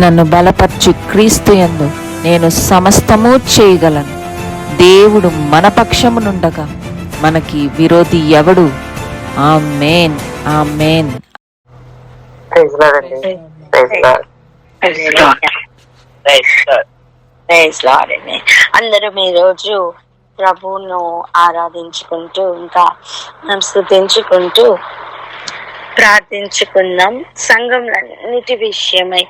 నన్ను బలపరచు క్రీస్తు యందు నేను సమస్తము చేయగలను. దేవుడు మన పక్షమునుండగా మనకి విరోధి ఎవడు? లార్డ్ ప్రైజ్ లార్డ్ అండి. అందరం ఈ రోజు ప్రభువును ఆరాధించుకుంటూ ఇంకా మనం స్థుతించుకుంటూ ప్రార్థించుకుందాం. సంఘంలన్నిటి విషయమై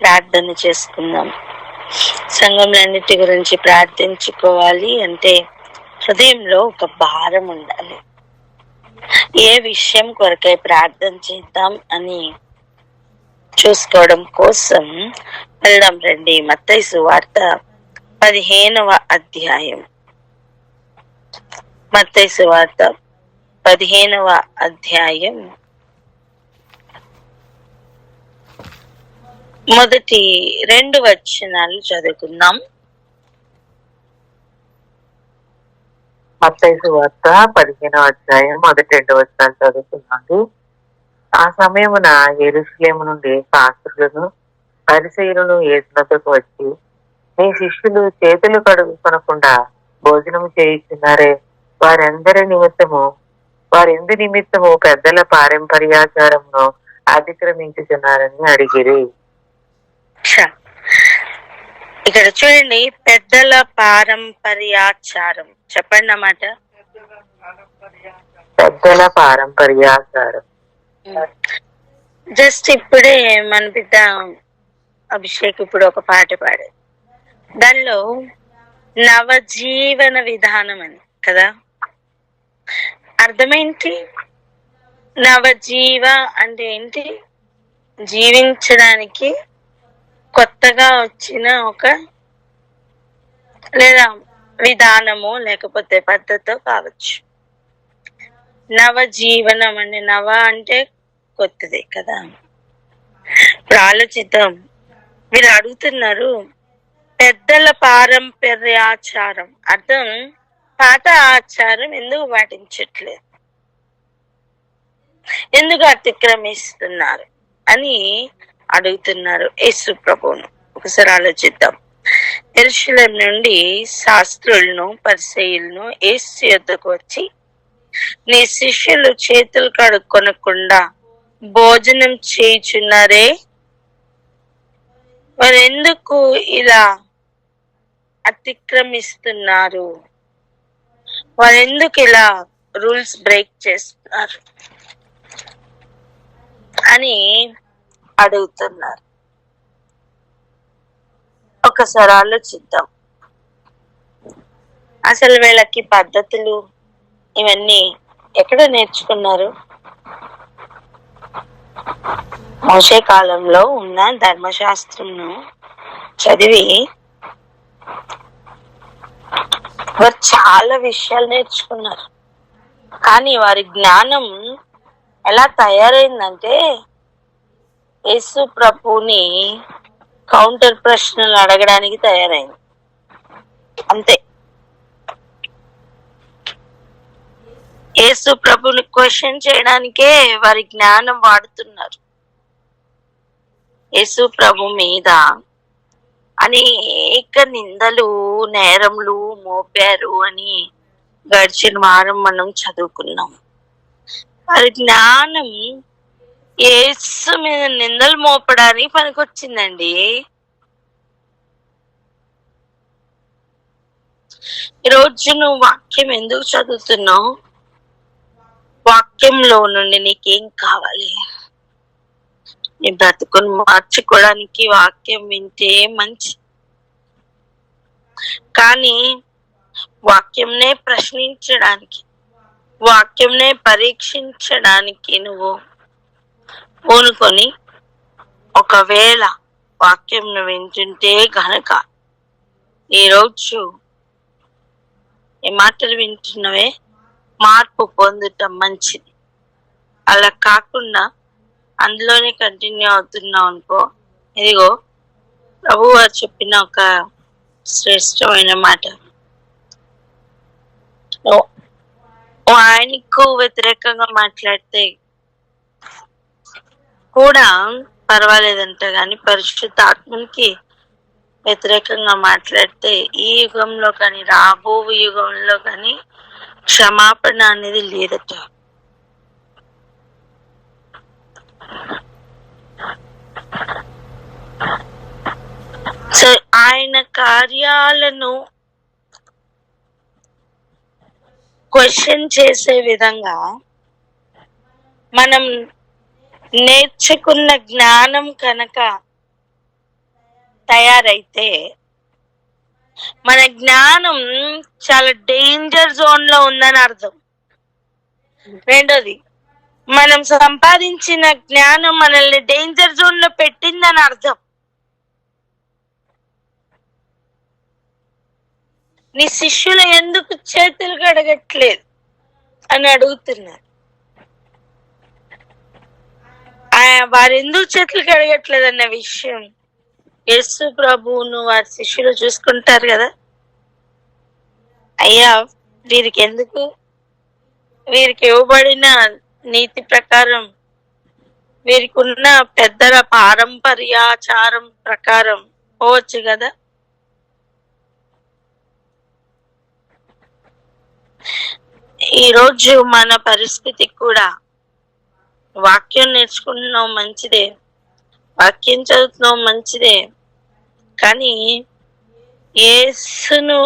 ప్రార్థన చేసుకుందాం. సంఘంలన్నిటి గురించి ప్రార్థించుకోవాలి అంటే హృదయంలో ఒక భారం ఉండాలి. ఏ విషయం కొరకై ప్రార్థన చేద్దాం అని చూసుకోవడం కోసం వెళ్దాం రండి. మత్తైసు సువార్త పదిహేనవ అధ్యాయం. మత్తైసు సువార్త పదిహేనవ అధ్యాయం. మొదటి రెండు వచనాలు చదువుకుందాం. మత్తైసు వార్త పదిహేనవ అధ్యాయం మొదటి రెండు వచనాలు చదువుతున్నాండి ఆ సమయమున ఎరుసలేము నుండి శాస్త్రులను పరిశీలను ఏసునకు వచ్చి మీ శిష్యులు చేతులు కడుగుకొనకుండా భోజనం చేయిస్తున్నారే వారందరి నిమిత్తము వారెందు నిమిత్తము పెద్దల పారంపర్యాచారమును అతిక్రమించుతున్నారని అడిగిరి. చ. ఇక్కడ చూడండి పెద్దల పారంపర్యాచారం. చెప్పండి అన్నమాట. పెద్దల పారంపర్యాచారం. జస్ట్ ఇప్పుడే మన బిడ్డ అభిషేక్ ఇప్పుడు ఒక పాట పాడారు దానిలో నవజీవన విధానం అని కదా? అర్థమేంటి? నవజీవ అంటే ఏంటి? జీవించడానికి కొత్తగా వచ్చిన ఒక లేదా విధానము లేకపోతే పద్ధతో కావచ్చు. నవజీవనం అంటే నవ అంటే కొత్తది కదా. ఇప్పుడు ఆలోచిద్దాం మీరు అడుగుతున్నారు పెద్దల పారంపర్యాచారం. అర్థం? పాత ఆచారం ఎందుకు పాటించట్లేదు? ఎందుకు అతిక్రమిస్తున్నారు? అని అడుగుతున్నారు. యేసు ప్రభువును. ఒకసారి ఆలోచిద్దాం. ఎరుశలేం నుండి శాస్త్రులను పరిశీలను యేసు యొద్దకు వచ్చి నీ శిష్యులు చేతులు కడుక్కొనకుండా భోజనం చేయుచున్నారే? వారు ఎందుకు ఇలా అతిక్రమిస్తున్నారు? వారు ఎందుకు ఇలా రూల్స్ బ్రేక్ చేస్తున్నారు? అని అడుగుతున్నారు. ఒకసారి ఆలోచిద్దాం. అసలు వీళ్ళకి పద్ధతులు ఇవన్నీ ఎక్కడ నేర్చుకున్నారు? మోసే కాలంలో ఉన్న ధర్మశాస్త్రంను చదివి వారు చాలా విషయాలు నేర్చుకున్నారు. కానీ వారి జ్ఞానం ఎలా తయారైందంటే యేసు ప్రభుని కౌంటర్ ప్రశ్నలు అడగడానికి తయారైంది. అంతే. యేసు ప్రభుని క్వశ్చన్ చేయడానికే వారి జ్ఞానం వాడుతున్నారు. యేసు ప్రభు మీద అనేక నిందలు నేరములు మోపారు అని గడిచిన వారం మనం చదువుకున్నాం. వారి జ్ఞానం యేసు మీద నిందలు మోపడానికి పనికొచ్చిందండి. ఈరోజు నువ్వు వాక్యం ఎందుకు చదువుతున్నావు? వాక్యంలో నుండి నీకేం కావాలి? నీ బ్రతుకును మార్చుకోవడానికి వాక్యం వింటే మంచి. కానీ వాక్యంనే ప్రశ్నించడానికి వాక్యంనే పరీక్షించడానికి నువ్వు పూనుకొని ఒకవేళ వాక్యం వింటుంటే గనక ఈరోజు ఈ మాటలు వింటున్నవే మార్పు పొందటం మంచిది. అలా కాకుండా అందులోనే కంటిన్యూ అవుతున్నావు అనుకో ఇదిగో ప్రభు వారు చెప్పిన ఒక శ్రేష్టమైన మాట. ఓ ఆయనకు వ్యతిరేకంగా మాట్లాడితే కూడా పర్వాలేదంట కానీ పరిశుద్ధ ఆత్మకి వ్యతిరేకంగా మాట్లాడితే ఈ యుగంలో కానీ రాబో యుగంలో కానీ క్షమాపణ అనేది లేదట. సో ఆయన కార్యాలను క్వశ్చన్ చేసే విధంగా మనం నేర్చుకున్న జ్ఞానం కనుక తయారైతే మన జ్ఞానం చాలా డేంజర్ జోన్లో ఉందని అర్థం. రెండోది మనం సంపాదించిన జ్ఞానం మనల్ని డేంజర్ జోన్లో పెట్టిందని అర్థం. నీ శిష్యులు ఎందుకు చేతులు కడగట్లేదు? అని అడుగుతున్నారు ఆ- వారు ఎందుకు చేతులు కడగట్లేదు అన్న విషయం. యేసు ప్రభువును వారి శిష్యులు చూసుకుంటారు కదా. అయ్యా వీరికి ఎందుకు? వీరికి ఇవ్వబడిన నీతి ప్రకారం వీరికి ఉన్న పెద్దల పారంపర్యాచారం ప్రకారం పోవచ్చు కదా. ఈ రోజు మన పరిస్థితి కూడా వాక్యం నేర్చుకుంటున్నాం మంచిదే. వాక్యం చదువుతున్నాం మంచిదే. కానీ ఏసును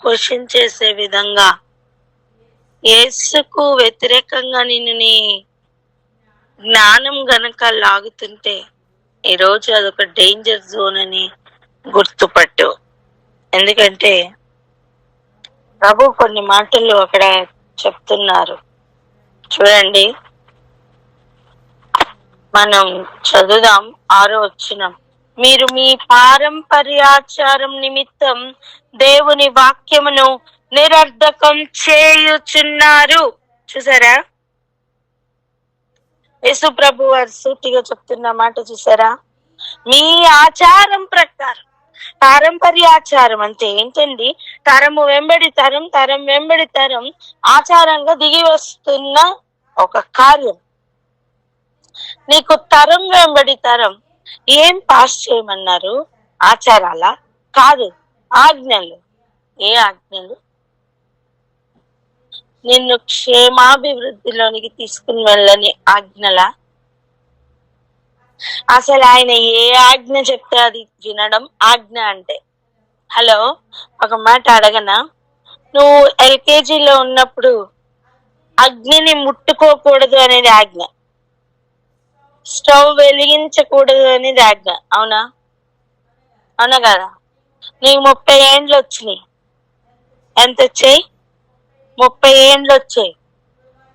క్వశ్చన్ చేసే విధంగా ఏసుకు వ్యతిరేకంగా నిన్ను నీ జ్ఞానం గనక లాగుతుంటే ఈరోజు అదొక డేంజర్ జోన్ అని గుర్తుపట్టు. ఎందుకంటే ప్రభు కొన్ని మాటలు అక్కడ చెప్తున్నారు. చూడండి. మనం చదువుదాం ఆరో వచ్చినం మీరు మీ పారంపర్యాచారం నిమిత్తం దేవుని వాక్యమును నిరర్ధకం చేయుచున్నారు. చూసారా? యేసు ప్రభు వారు సూటిగా చెప్తున్న మాట చూసారా? మీ ఆచారం ప్రకారం. పారంపర్యాచారం అంటే ఏంటండి? తరము వెంబడి తరం తరం వెంబడి తరం ఆచారంగా దిగి వస్తున్న ఒక కార్యం. నీకు తరం వెంబడి తరం. ఏం పాస్ చేయమన్నారు? ఆచారాల? కాదు ఆజ్ఞలు. ఏ ఆజ్ఞలు? నిన్ను క్షేమాభివృద్ధిలోనికి తీసుకుని వెళ్ళని ఆజ్ఞల? అసలు ఆయన ఏ ఆజ్ఞ చెప్తే అది వినడం ఆజ్ఞ అంటే. హలో ఒక మాట అడగనా? నువ్వు ఎల్కేజీలో ఉన్నప్పుడు అగ్నిని ముట్టుకోకూడదు అనేది ఆజ్ఞ. స్టవ్ వెలిగించకూడదు అని ఆజ్ఞ అవునా? అవునా కదా? నీకు ముప్పై ఏండ్లు వచ్చినాయి. ఎంత వచ్చాయి? ముప్పై ఏండ్లు వచ్చాయి.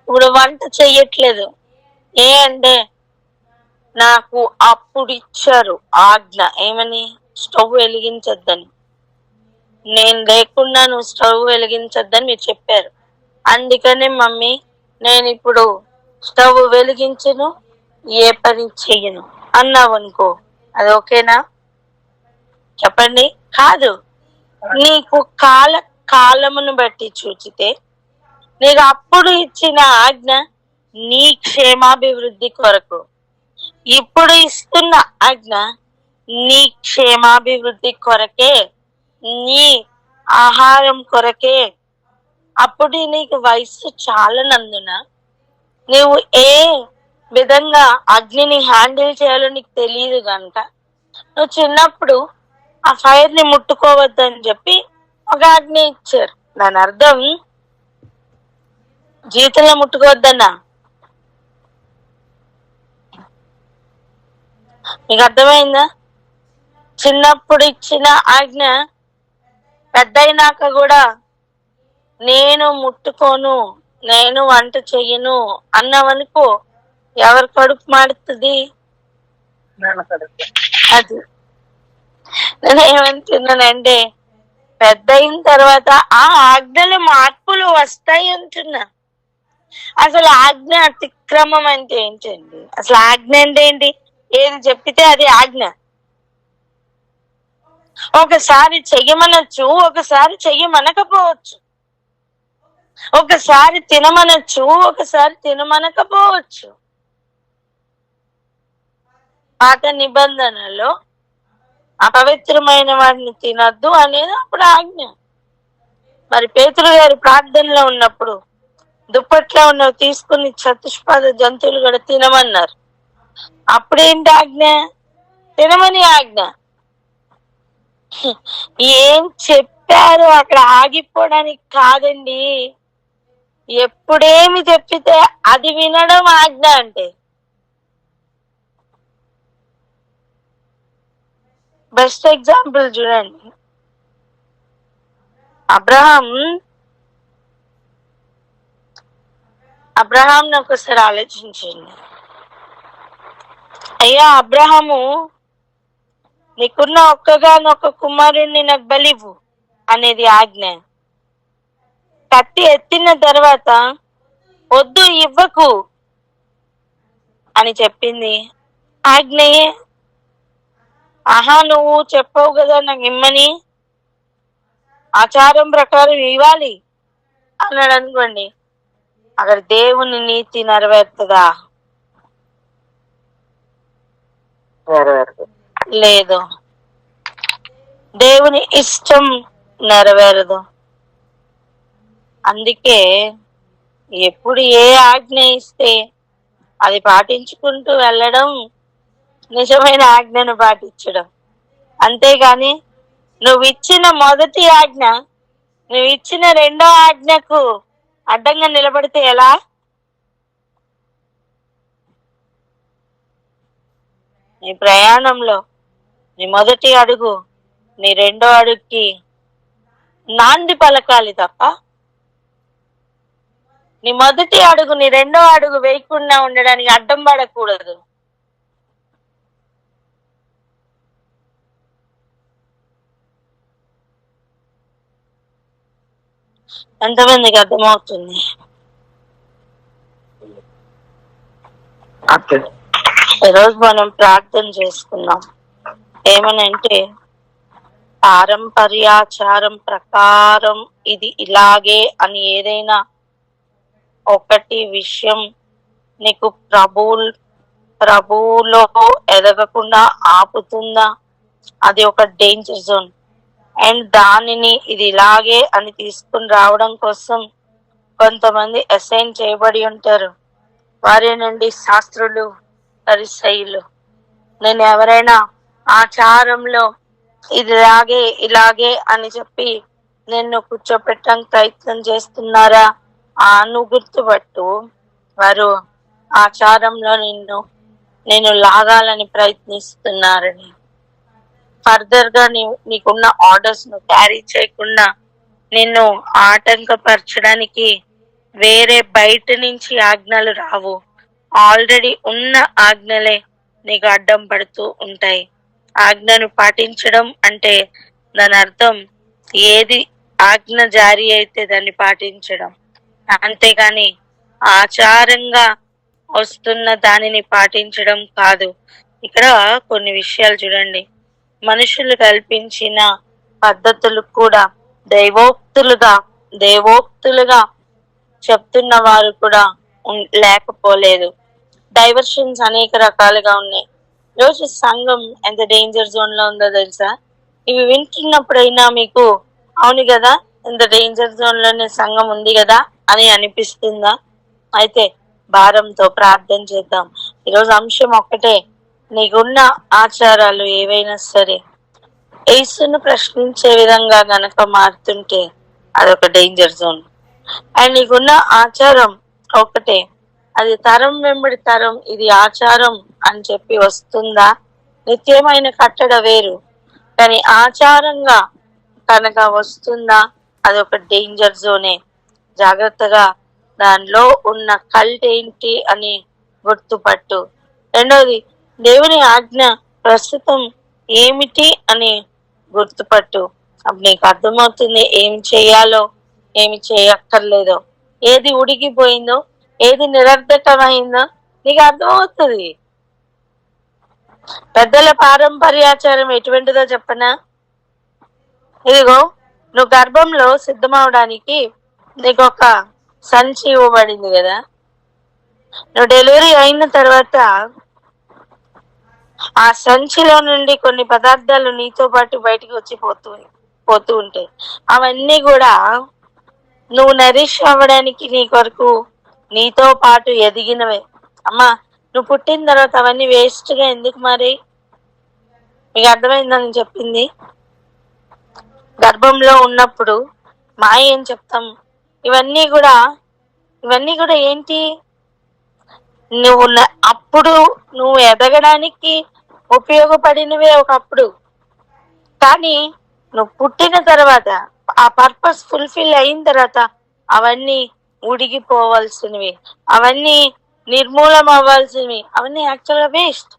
ఇప్పుడు వంట చెయ్యట్లేదు. ఏ అంటే నాకు అప్పుడు ఇచ్చారు ఆజ్ఞ. ఏమని? స్టవ్ వెలిగించొద్దని. నేను లేకుండా నువ్వు స్టవ్ వెలిగించొద్దని మీరు చెప్పారు. అందుకనే మమ్మీ నేను ఇప్పుడు స్టవ్ వెలిగించను ఏ పని చెయ్యను అన్నావు అనుకో అది ఓకేనా? చెప్పండి. కాదు. నీకు కాల కాలమును బట్టి చూచితే నీకు అప్పుడు ఇచ్చిన ఆజ్ఞ నీ క్షేమాభివృద్ధి కొరకు. ఇప్పుడు ఇస్తున్న ఆజ్ఞ నీ క్షేమాభివృద్ధి కొరకే నీ ఆహారం కొరకే. అప్పుడు నీకు వయసు చాలనందున నువ్వు ఏ విధంగా అగ్నిని హ్యాండిల్ చేయాలో నీకు తెలియదు కనుక నువ్వు చిన్నప్పుడు ఆ ఫైర్ని ముట్టుకోవద్దని చెప్పి ఒక అగ్ని ఇచ్చారు. దాని అర్థం జీవితంలో ముట్టుకోవద్దన్నా. మీకు అర్థమైందా? చిన్నప్పుడు ఇచ్చిన ఆజ్ఞ పెద్దయినాక కూడా నేను ముట్టుకోను నేను వంట చెయ్యను అన్నవనుకో ఎవరి కడుపు మాడుతుంది? అది. నేను ఏమంటున్నానంటే పెద్ద అయిన తర్వాత ఆ ఆజ్ఞలు మార్పులు వస్తాయి అంటున్నా. అసలు ఆజ్ఞ అతిక్రమం అంటే ఏంటండి? అసలు ఆజ్ఞ అంటే ఏంటి? ఏది చెప్పితే అది ఆజ్ఞ. ఒకసారి చెయ్యమనొచ్చు ఒకసారి చెయ్యమనకపోవచ్చు. ఒకసారి తినమనొచ్చు ఒకసారి తినమనకపోవచ్చు. పాత నిబంధనలో అపవిత్రమైన వాటిని తినద్దు అనేది అప్పుడు ఆజ్ఞ. మరి పేతులు గారి ప్రార్థనలో ఉన్నప్పుడు దుప్పట్లో ఉన్నవి తీసుకుని చతుష్పాద జంతువులు కూడా తినమన్నారు. అప్పుడేంటి ఆజ్ఞ? తినమని ఆజ్ఞ. ఏం చెప్పారు అక్కడ ఆగిపోవడానికి కాదండి. ఎప్పుడేమి చెప్పితే అది వినడం ఆజ్ఞ అంటే. బెస్ట్ ఎగ్జాంపుల్ చూడండి. అబ్రహాం. అబ్రహాం ఒకసారి ఆలోచించండి. అయ్యా అబ్రహాము నీకున్న ఒక్కగానొక్క కుమారుణ్ణి నాకు బలివు అనేది ఆజ్ఞ. కత్తి ఎత్తిన తర్వాత వద్దు ఇవ్వకు అని చెప్పింది. ఆజ్ఞయే ఆహా నువ్వు చెప్పవు కదా నాకు ఇమ్మని. ఆచారం ప్రకారం ఇవ్వాలి అన్నాడు అనుకోండి. అక్కడ దేవుని నీతి నెరవేరుతుందా? లేదు. దేవుని ఇష్టం నెరవేరదు. అందుకే ఎప్పుడు ఏ ఆజ్ఞ ఇస్తే అది పాటించుకుంటూ వెళ్ళడం నిజమైన ఆజ్ఞను పాటించడం. అంతేగాని నువ్వు ఇచ్చిన మొదటి ఆజ్ఞ నువ్వు ఇచ్చిన రెండో ఆజ్ఞకు అడ్డంగా నిలబడితే ఎలా? నీ ప్రయాణంలో నీ మొదటి అడుగు నీ రెండో అడుగుకి నాంది పలకాలి తప్ప నీ మొదటి అడుగు నీ రెండో అడుగు వేయకుండా ఉండడానికి అడ్డం పడకూడదు. ఎంతమందికి అర్థమవుతుంది? ఈరోజు మనం ప్రార్థన చేసుకున్నాం ఏమనంటే పారంపర్యాచారం ప్రకారం ఇది ఇలాగే అని ఏదైనా ఒకటి విషయం నీకు ప్రభు ప్రభువులో ఎదగకుండా ఆపుతుందా? అది ఒక డేంజర్ జోన్ అండ్ దానిని ఇది ఇలాగే అని తీసుకుని రావడం కోసం కొంతమంది అసైన్ చేయబడి ఉంటారు. వారి నుండి శాస్త్రులు పరిసయులు. నేను ఎవరైనా ఆచారంలో ఇది ఇలాగే ఇలాగే అని చెప్పి నిన్ను కూర్చోపెట్టడానికి ప్రయత్నం చేస్తున్నారా ఆ నువ్వు గుర్తుపట్టు. వారు ఆచారంలో నిన్ను నేను లాగాలని ప్రయత్నిస్తున్నారని. ఫర్దర్గా నీ నీకున్న ఆర్డర్స్ను క్యారీ చేయకుండా నిన్ను ఆటంకపరచడానికి వేరే బయట నుంచి ఆజ్ఞలు రావు. ఆల్రెడీ ఉన్న ఆజ్ఞలే నీకు అడ్డం పడుతూ ఉంటాయి. ఆజ్ఞను పాటించడం అంటే దాని అర్థం ఏది ఆజ్ఞ జారీ అయితే దాన్ని పాటించడం. అంతేగాని ఆచారంగా వస్తున్న దానిని పాటించడం కాదు. ఇక్కడ కొన్ని విషయాలు చూడండి. మనుషులు కల్పించిన పద్ధతులు కూడా దైవోక్తులుగా దేవోక్తులుగా చెప్తున్న వారు కూడా లేకపోలేదు. డైవర్షన్స్ అనేక రకాలుగా ఉన్నాయి. రోజు సంఘం ఎంత డేంజర్ జోన్లో ఉందో తెలుసా? ఇవి వింటున్నప్పుడైనా మీకు అవును కదా ఇంత డేంజర్ జోన్లోనే సంఘం ఉంది కదా అని అనిపిస్తుందా? అయితే భారంతో ప్రార్థన చేద్దాం. ఈరోజు అంశం ఒక్కటే. నీకున్న ఆచారాలు ఏవైనా సరే యేసును ప్రశ్నించే విధంగా గనక మారుతుంటే అదొక డేంజర్ జోన్ అండ్ నీకున్న ఆచారం ఒకటే అది తరం వెంబడి తరం ఇది ఆచారం అని చెప్పి వస్తుందా? నిత్యమైన కట్టడ వేరు కానీ ఆచారంగా కనుక వస్తుందా? అదొక డేంజర్ జోనే జాగ్రత్తగా దానిలో ఉన్న కల్ట్ ఏంటి అని గుర్తుపట్టు. రెండోది దేవుని ఆజ్ఞ ప్రస్తుతం ఏమిటి అని గుర్తుపట్టు. అప్పుడు నీకు అర్థమవుతుంది ఏం చేయాలో ఏమి చేయక్కర్లేదో. ఏది ఉడికిపోయిందో ఏది నిరర్ధకమైందో నీకు అర్థమవుతుంది. పెద్దల పారంపర్యాచారం ఎటువంటిదో చెప్పనా? ఇదిగో నువ్వు గర్భంలో సిద్ధమవడానికి నీకు ఒక సంచి ఇవ్వబడింది కదా. నువ్వు డెలివరీ అయిన తర్వాత ఆ సంచిలో నుండి కొన్ని పదార్థాలు నీతో పాటు బయటికి వచ్చి పోతూ పోతూ ఉంటాయి. అవన్నీ కూడా నువ్వు నరిష్ అవ్వడానికి నీ కొరకు నీతో పాటు ఎదిగినవే. అమ్మా నువ్వు పుట్టిన తర్వాత అవన్నీ వేస్ట్గా ఎందుకు మరి? మీకు అర్థమైందని చెప్పింది? గర్భంలో ఉన్నప్పుడు మాయ ఏం చెప్తాం? ఇవన్నీ కూడా ఇవన్నీ కూడా ఏంటి? నువ్వు న- అప్పుడు నువ్వు ఎదగడానికి ఉపయోగపడినవే ఒకప్పుడు. కానీ నువ్వు పుట్టిన తర్వాత ఆ పర్పస్ ఫుల్ఫిల్ అయిన తర్వాత అవన్నీ ఉడిగిపోవాల్సినవి అవన్నీ నిర్మూలం అవ్వాల్సినవి అవన్నీ యాక్చువల్గా వేస్ట్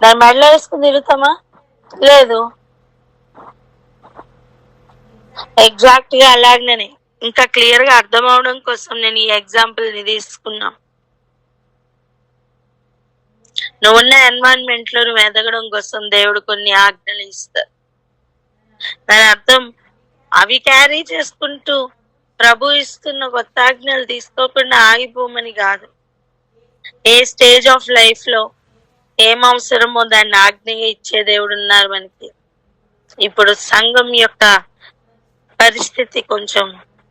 దాని మెడలో వేసుకుని తిరుగుతామా? లేదు. ఎగ్జాక్ట్గా అలాగనే. ఇంకా క్లియర్గా అర్థం అవడం కోసం నేను ఈ ఎగ్జాంపుల్ని నువ్వున్న ఎన్వైరన్మెంట్లో నువ్వు ఎదగడం కోసం దేవుడు కొన్ని ఆజ్ఞలు ఇస్తారు దాని అర్థం అవి క్యారీ చేసుకుంటూ ప్రభు ఇస్తున్న కొత్త ఆజ్ఞలు తీసుకోకుండా ఆగిపోమని కాదు. ఏ స్టేజ్ ఆఫ్ లైఫ్లో ఏం అవసరమో దాన్ని ఆజ్ఞగా ఇచ్చే దేవుడు ఉన్నారు మనకి. ఇప్పుడు సంఘం యొక్క పరిస్థితి కొంచెం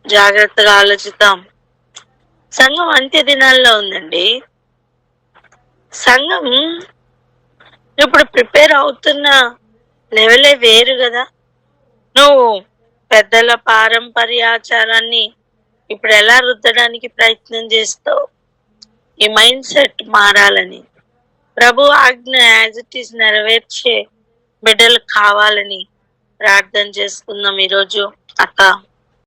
జాగ్రత్తగా ఆలోచిద్దాం. సంఘం అంత్య దినాల్లో ఉందండి. సంఘం ఇప్పుడు ప్రిపేర్ అవుతున్న లెవెలే వేరు కదా. నువ్వు పెద్దల పారంపర్యాచారాన్ని ఇప్పుడు ఎలా రుద్దడానికి ప్రయత్నం చేస్తావు? ఈ మైండ్ సెట్ మారాలని ప్రభు ఆజ్ఞ యాజ్ ఇట్ ఈస్ నెరవేర్చే బిడ్డలు కావాలని ప్రార్థన చేసుకుందాం ఈరోజు. అక్క